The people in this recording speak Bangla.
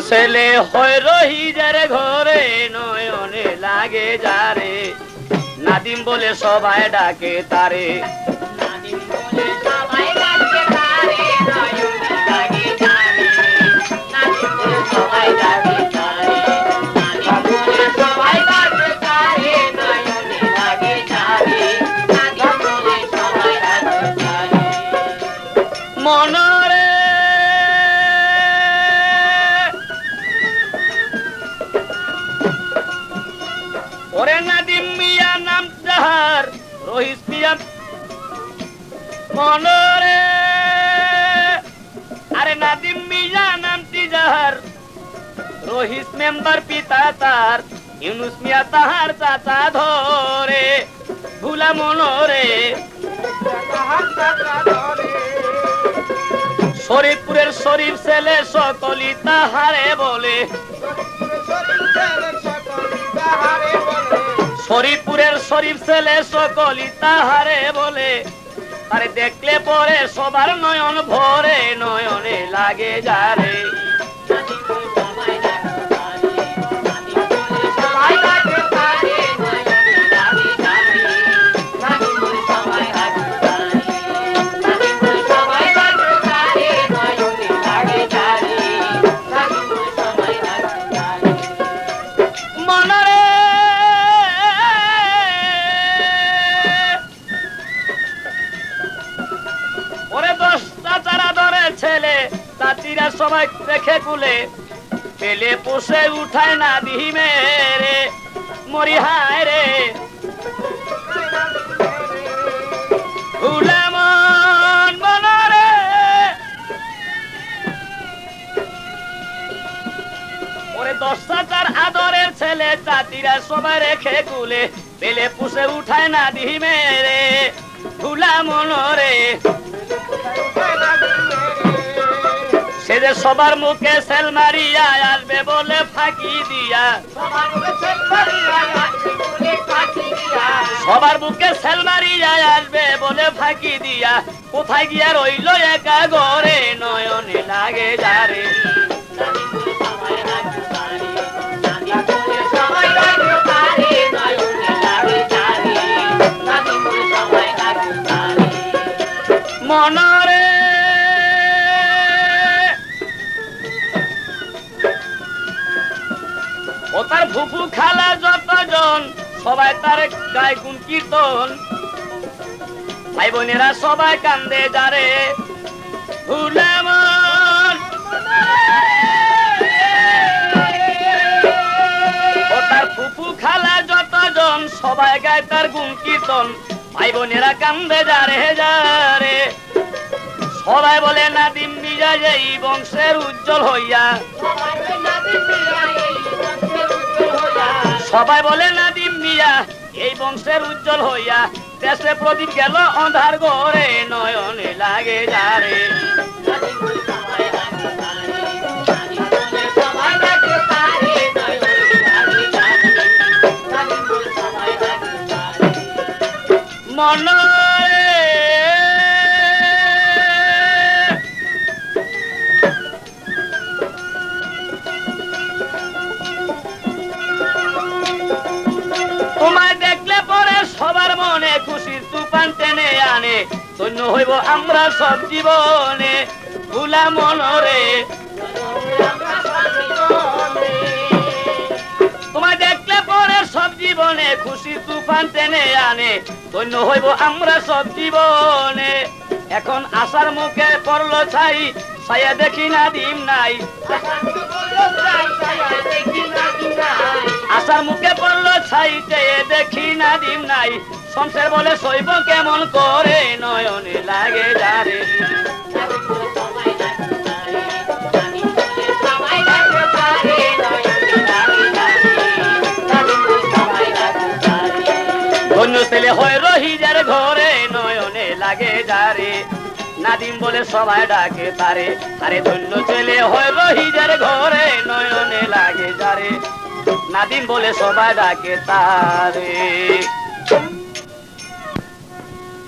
ছেলে হয় রহিজার ঘরে নয়নে লাগে যারে। নাদিম বলে সবাই ডাকে তারে। নাদিম মনরে। আরে নাদিম মিয়া নামটি যাহার রহিস মেম্বার পিতা তার, ইউনুস মিয়া তাহার চাচা ধরে, ভুলা মনরে। শরীফপুরের শরীফ ছেলে সকলি তাহারে বলে। শরীফপুরের শরীফ ছেলে সকলি তাহারে বলে। আরে দেখলে পরে সবার নয়ন ভরে নয়নে লাগে যারে। সবাই দেখে কুলে পেলে পোষে উঠায় না দিহি মেরে মরি হায় রে। আদরের ছেলে, চাতিরা সবাই রেখে কুলে পেলে পুষে উঠায় না দিহি মেরে ভুলা মনরে সে যে সবার মুখে সেল মারিয়া আসবে বলে ফাঁকি দিয়া। সবার মুখে বুকে সেল মারিয়া আসবে বলে ফাঁকি দিয়া। কোথায় গিয়া রইল একা ঘরে নয়নে লাগে যারে। ফুফু খালা যতজন, সবাই তার গায়ে গুণ কীর্তন। ভাই বোনেরা সবাই কান্দে যারে। ও তার ফুফু খালা যতজন, সবাই গায় তার গুণ কীর্তন। ভাই বোনেরা কান্দে যারে যারে। সবাই বলে, নাদিম মিজা এই বংশের উজ্জ্বল হইয়া। সবাই বলে, নাদিম মিয়া, এই বংশের উজ্জ্বল হইয়া দেশে প্রদীপ গেল, অন্ধার ঘরে নয়নে লাগে যারে। নাদিম আনে ধন্য হইব আমরা সব জীবনে। ভুলা মনরে, তোমায় দেখলে পরে সব জীবনে খুশি তুফান টেনে আনে। ধন্য হইব আমরা সব জীবনে। এখন আশার মুখে পড়ল ছাই, ছায়া দেখি না দিম নাই। নাই সংসার বলে সইব কেমন করে? নয়নে লাগে যারে। ছেলে হয় রহিজার ঘরে, নয়নে লাগে যারে। নাদিম বলে সবাই ডাকে তারে। আরে ধন্য ছেলে হয় রহিজার ঘরে, নয়নে লাগে যারে। নাদিম বলে সবাই ডাকে তারে। Thank you.